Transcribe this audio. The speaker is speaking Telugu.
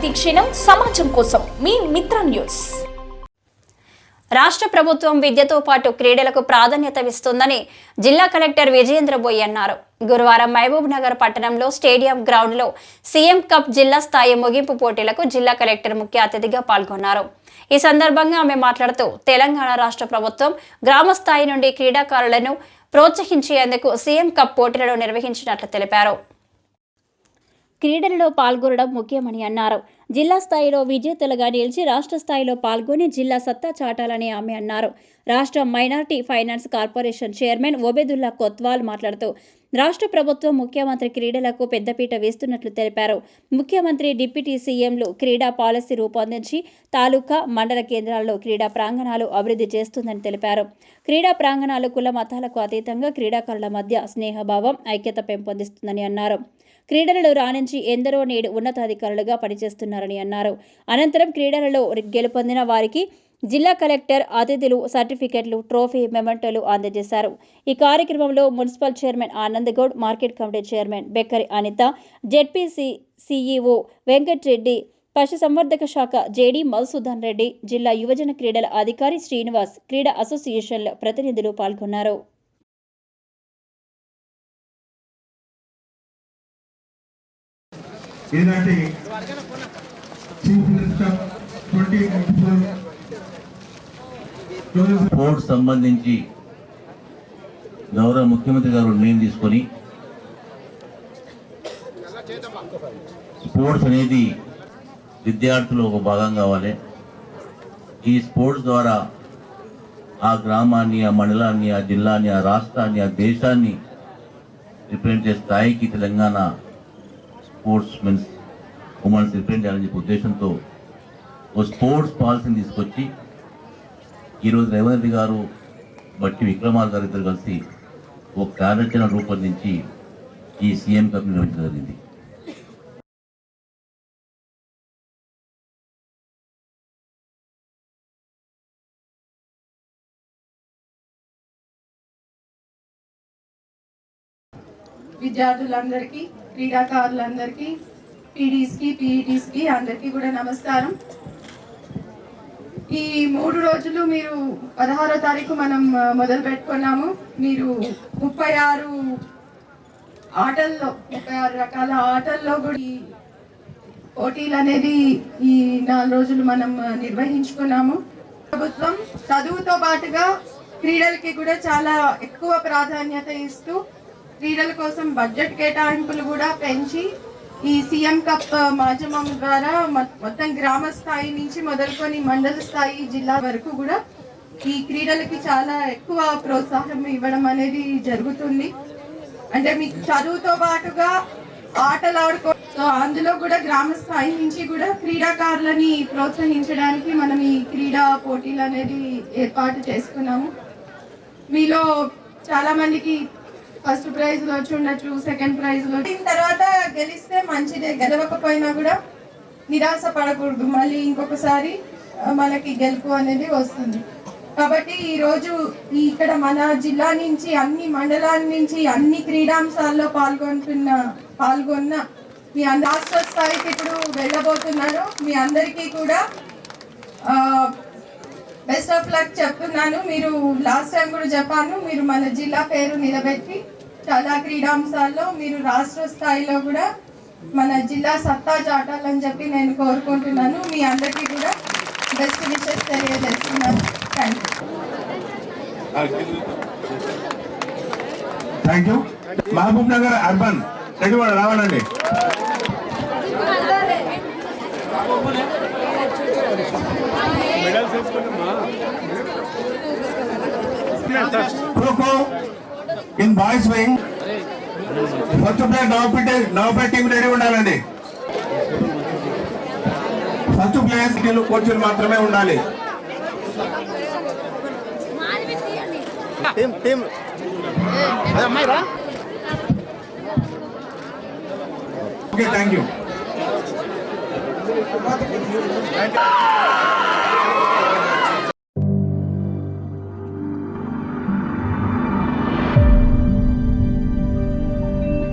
ప్రతిక్షణం సమాజం కోసం మీ మిత్ర న్యూస్. రాష్ట్ర ప్రభుత్వం విద్యతో పాటు క్రీడలకు ప్రాధాన్యత ఇస్తుందని జిల్లా కలెక్టర్ విజయేంద్ర బోయ్ అన్నారు. గురువారం మహబూబ్ నగర్ పట్టణంలో స్టేడియం గ్రౌండ్లో సీఎం కప్ జిల్లా స్థాయి ముగింపు పోటీలకు జిల్లా కలెక్టర్ ముఖ్య అతిథిగా పాల్గొన్నారు. ఈ సందర్భంగా ఆమె మాట్లాడుతూ తెలంగాణ రాష్ట్ర ప్రభుత్వం గ్రామ స్థాయి నుండి క్రీడాకారులను ప్రోత్సహించేందుకు సీఎం కప్ పోటీలను నిర్వహించినట్లు తెలిపారు. క్రీడలలో పాల్గొనడం ముఖ్యమని అన్నారు. జిల్లా స్థాయిలో విజేతలుగా నిలిచి రాష్ట్ర స్థాయిలో పాల్గొని జిల్లా సత్తా చాటాలని ఆమె అన్నారు. రాష్ట్ర minority finance corporation chairman Obaidullah Kotwal మాట్లాడుతూ రాష్ట్ర ప్రభుత్వం ముఖ్యమంత్రి క్రీడలకు పెద్దపీట వేస్తున్నట్లు తెలిపారు. ముఖ్యమంత్రి డిప్యూటీ సీఎంలు క్రీడా పాలసీ రూపొందించి తాలూకా మండల కేంద్రాల్లో క్రీడా ప్రాంగణాలు అభివృద్ధి చేస్తుందని తెలిపారు. క్రీడా ప్రాంగణాలు కుల మతాలకు అతీతంగా క్రీడాకారుల మధ్య స్నేహభావం ఐక్యత పెంపొందిస్తుందని అన్నారు. క్రీడలలో రాణించి ఎందరో నేడు ఉన్నతాధికారులుగా పనిచేస్తున్నారు. చేస్తున్నారని అన్నారు. అనంతరం క్రీడలలో గెలుపొందిన వారికి జిల్లా కలెక్టర్ అతిథులు సర్టిఫికెట్లు ట్రోఫీ మెమెంటోలు అందజేశారు. ఈ కార్యక్రమంలో municipal chairman Anand Goud market committee chairman Bekkari Anitha ZPC CEO Venkatreddy పశుసంవర్ధక శాఖ జేడీ మధుసూదన్ రెడ్డి జిల్లా యువజన క్రీడల అధికారి శ్రీనివాస్ క్రీడా అసోసియేషన్ల ప్రతినిధులు పాల్గొన్నారు. ఏంటంటే చీఫ్ మినిస్టర్ ట్వంటీ స్పోర్ట్స్ సంబంధించి గౌరవ ముఖ్యమంత్రి గారు నిర్ణయం తీసుకొని స్పోర్ట్స్ అనేది విద్యార్థులు ఒక భాగం కావాలి. ఈ స్పోర్ట్స్ ద్వారా ఆ గ్రామాన్ని ఆ మండలాన్ని ఆ జిల్లాని ఆ రాష్ట్రాన్ని ఆ దేశాన్ని రిప్రజెంట్ చేసే స్థాయికి Telangana sports men's women's represent చేయాలని చెప్పే ఉద్దేశంతో ఓ స్పోర్ట్స్ పాలసీని తీసుకొచ్చి ఈరోజు రేవంత్ రెడ్డి గారు బట్టి విక్రమార్ గారు ఇద్దరు కలిసి ఓ కార్యాచరణ రూపొందించి ఈ సీఎం కప్ నిర్వహించడం జరిగింది. విద్యార్థులందరికీ క్రీడాకారులందరికీ పీడీస్కి పీఈటీస్కి అందరికీ కూడా నమస్కారం. ఈ మూడు రోజులు మీరు పదహారో తారీఖు మనం మొదలు పెట్టుకున్నాము. మీరు ముప్పై ఆరు ఆటల్లో ముప్పై ఆరు రకాల ఆటల్లో కూడా ఈ పోటీలు అనేది ఈ నాలుగు రోజులు మనం నిర్వహించుకున్నాము. ప్రభుత్వం చదువుతో పాటుగా క్రీడలకి కూడా చాలా ఎక్కువ ప్రాధాన్యత ఇస్తూ క్రీడల కోసం బడ్జెట్ కేటాయింపులు కూడా పెంచి ఈ సీఎం కప్ మాధ్యమం ద్వారా మొ- మొత్తం గ్రామ స్థాయి నుంచి మొదలుకొని మండల స్థాయి జిల్లా వరకు కూడా ఈ క్రీడలకి చాలా ఎక్కువ ప్రోత్సాహం ఇవ్వడం అనేది జరుగుతుంది. అంటే మీ చదువుతో పాటుగా ఆటలు ఆడుకో సో అందులో కూడా గ్రామ స్థాయి నుంచి కూడా క్రీడాకారులని ప్రోత్సహించడానికి మనం ఈ క్రీడా పోటీలు అనేది ఏర్పాటు చేసుకున్నాము. మీలో చాలా మందికి ఫస్ట్ ప్రైజ్లో వచ్చి ఉండొచ్చు సెకండ్ ప్రైజ్లో తర్వాత గెలిస్తే మంచిదే గెలవకపోయినా కూడా నిరాశ పడకూడదు. మళ్ళీ ఇంకొకసారి మనకి గెలుపు అనేది వస్తుంది. కాబట్టి ఈ రోజు ఇక్కడ మన జిల్లా నుంచి అన్ని మండలాల నుంచి అన్ని క్రీడాంశాల్లో పాల్గొంటున్న పాల్గొన్న మీ అంద- రాష్ట్ర స్థాయికి ఇప్పుడు వెళ్ళబోతున్నారు. మీ అందరికీ కూడా ఆ, బెస్ట్ ఆఫ్ లక్ చెప్తున్నాను. మీరు లాస్ట్ టైం కూడా చెప్పాను. మీరు మన జిల్లా పేరు నిలబెట్టి చాలా క్రీడాంశాల్లో మీరు రాష్ట్ర స్థాయిలో కూడా మన జిల్లా సత్తా చాటాలని చెప్పి నేను కోరుకుంటున్నాను. మీ అందరికీ కూడా బెస్ట్ విషెస్ తెలియజేస్తున్నాను. Thank you thank you Mahbub Nagar urban. రెడ్డివాడ రావాలండి. Kho kho in boys wing first player Navapeta Navapeta team ready ఉండాలండి. ఫస్ట్ ప్లేయర్స్ కోచ్లు మాత్రమే ఉండాలి. టీం టీం అదే అమ్మాయి రా. Okay thank you